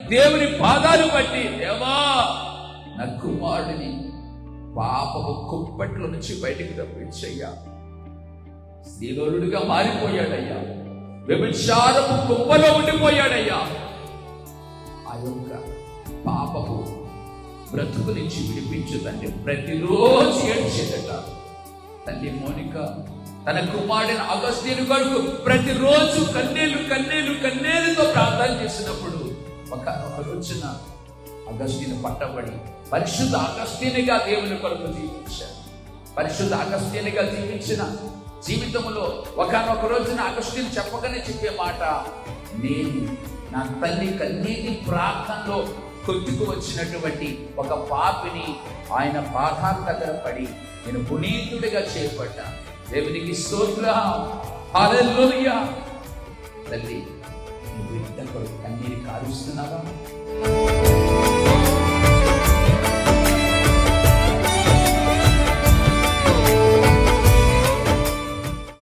దేవుని పాదాలు బట్టి దేవా నా కుమారుడిని పాపపు కుప్పట్ల నుంచి బయటికి తప్పించయ్యా స్త్రీలోనుడిగా మారిపోయాడయ్యా. వ్యభిచారపు కుప్పలో ఉండిపోయాడయ్యా. ఆ యొక్క పాపపు బ్రతుకు నుంచి విడిపించుదండి ప్రతిరోజు ఏడ్చేదట. తల్లి మోనిక తన కుమారుడిని అగస్టీను కొడుకు ప్రతిరోజు కన్నీళ్ళు కన్నీళ్ళు కన్నీళ్ళతో ప్రార్థన చేసినప్పుడు ఒక ఒక రోజున అగస్టీను పట్టబడి పరిశుద్ధ అగస్టీనిగా దేవుని కొరకు జీవించాడు. పరిశుద్ధ అగస్టీనిగా జీవించిన జీవితంలో ఒకనొక రోజున అగస్టీని చెప్పగానే చెప్పే మాట నేను నా తల్లి కన్నీటి ప్రార్థనలో కొట్టుకు వచ్చినటువంటి ఒక పాపిని ఆయన పాదాల దగ్గర పడి నేను పునీతుడిగా చేపట్టా దేవునికి స్తోత్రం. తల్లి నీ బిడ్డ కొరకు కన్నీరు కారుస్తున్నావా